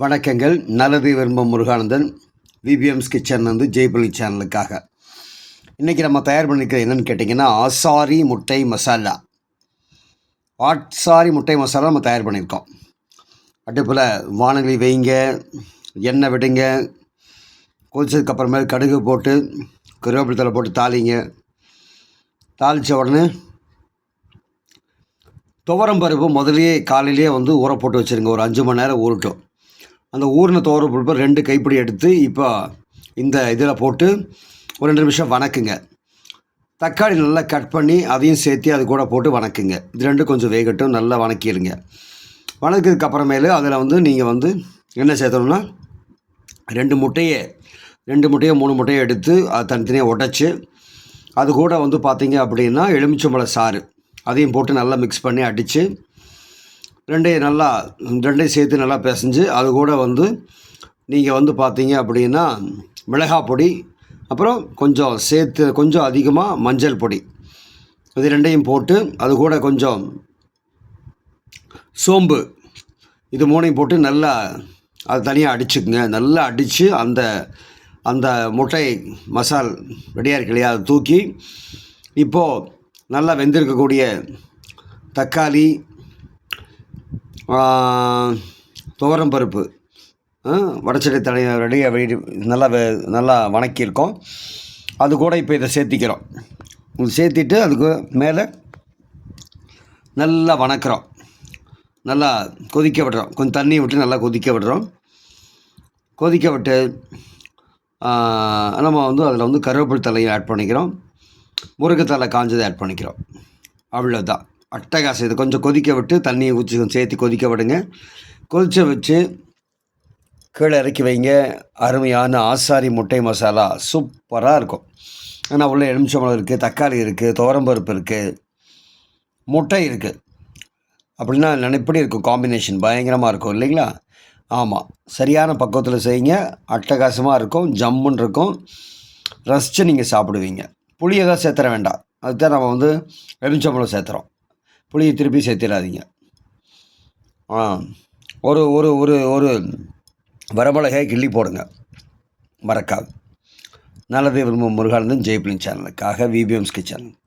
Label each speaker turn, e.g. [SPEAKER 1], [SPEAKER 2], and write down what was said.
[SPEAKER 1] வணக்கங்கள். நல்லது விரும்பும் முருகானந்தன் விபிஎம்ஸ் கிச்சன் வந்து ஜெய்பலி சேனலுக்காக. இன்றைக்கி நம்ம தயார் பண்ணிக்கிறது என்னென்னு கேட்டிங்கன்னா ஆசாரி முட்டை மசாலா. ஆட்சாரி முட்டை மசாலா நம்ம தயார் பண்ணியிருக்கோம். அடுப்பில் வானொலி வைங்க எண்ணெய் விடுங்க கொதிச்சதுக்கப்புறமேல் கடுகு போட்டு கருவேப்பிலை போட்டு தாளிங்க. தாளித்த உடனே துவரம் பருப்பு முதலே காலையிலேயே வந்து ஊற போட்டு வச்சுருங்க. ஒரு அஞ்சு மணி நேரம் ஊறட்டும். அந்த ஊர்ன தோற பருப்பு ரெண்டு கைப்பிடி எடுத்து இப்போ இந்த இதில் போட்டு ஒரு ரெண்டு நிமிஷம் வணக்குங்க. தக்காளி நல்லா கட் பண்ணி அதையும் சேர்த்து அது கூட போட்டு வணக்குங்க. இது ரெண்டும் கொஞ்சம் வேகட்டும் நல்லா வணக்கிடுங்க வணக்கினதுக்கு அப்புறமேலு அதில் வந்து நீங்கள் வந்து என்ன சேர்த்தணும்னா ரெண்டு முட்டையை ரெண்டு முட்டையை மூணு முட்டையை எடுத்து அதை தனித்தனியாக உடச்சி அது கூட வந்து பார்த்திங்க அப்படின்னா எலுமிச்சம்பழ சாறு. அதையும் போட்டு நல்லா மிக்ஸ் பண்ணி அடித்து ரெண்டையும் நல்லா ரெண்டையும் சேர்த்து நல்லா பிசைஞ்சு அது கூட வந்து நீங்கள் வந்து பார்த்தீங்க அப்படின்னா மிளகாய் பொடி அப்புறம் கொஞ்சம் சேர்த்து கொஞ்சம் அதிகமாக மஞ்சள் பொடி. இது ரெண்டையும் போட்டு அது கூட கொஞ்சம் சோம்பு. இது மூணையும் போட்டு நல்லா அது தனியாக அடிச்சுக்குங்க. நல்லா அடித்து அந்த அந்த முட்டை மசால் ரெடியாக இருக்கு இல்லையா அதை தூக்கி இப்போது நல்லா வெந்திருக்கக்கூடிய தக்காளி துவரம் பருப்பு. வடச்சட்டி தனி ரெடியாக வெடி நல்லா வெ நல்லா வணக்கியிருக்கோம். அது கூட இப்போ இதை சேர்த்திக்கிறோம். சேர்த்திட்டு அதுக்கு மேலே நல்லா வணக்கிறோம். நல்லா கொதிக்க விடுறோம். கொஞ்சம் தண்ணி விட்டு நல்லா கொதிக்க விடுறோம். கொதிக்க விட்டு நம்ம வந்து அதில் வந்து கருவேப்பிலை தலையை ஆட் பண்ணிக்கிறோம். முருங்கைத்தலை காஞ்சதை ஆட் பண்ணிக்கிறோம். அவ்வளோதான் அட்டகாசம் இது கொஞ்சம் கொதிக்க விட்டு தண்ணியை ஊற்றி கொஞ்சம் சேர்த்து கொதிக்க விடுங்க. கொதிச்ச வச்சு கீழே இறக்கி வைங்க. அருமையான ஆசாரி முட்டை மசாலா. சூப்பராக இருக்கும். ஆனால் உள்ள எலுமிச்சம்பழம் இருக்குது தக்காளி இருக்குது துவரம்பருப்பு இருக்குது முட்டை இருக்குது அப்படின்னா நினைப்படி இருக்கும்? காம்பினேஷன் பயங்கரமாக இருக்கும் இல்லைங்களா? ஆமாம் சரியான பக்குவத்தில் செய்யுங்க. அட்டகாசமாக இருக்கும் ஜம்முன்னு இருக்கும். ரசித்து நீங்கள் சாப்பிடுவீங்க. புளியை தான் சேர்த்துற வேண்டாம். அதுதான் நம்ம வந்து எலுமிச்சம்பழம் சேர்த்துறோம். புளியை திருப்பி சேர்த்திடாதீங்க. ஆ ஒரு ஒரு ஒரு ஒரு வரமிளகாய் கிள்ளி போடுங்க. மறக்காது. நல்லதே விரும்பும் முருகானந்தன் ஜெய்பிளின் சேனலுக்காக விபிஎம்ஸ் கிச்சன்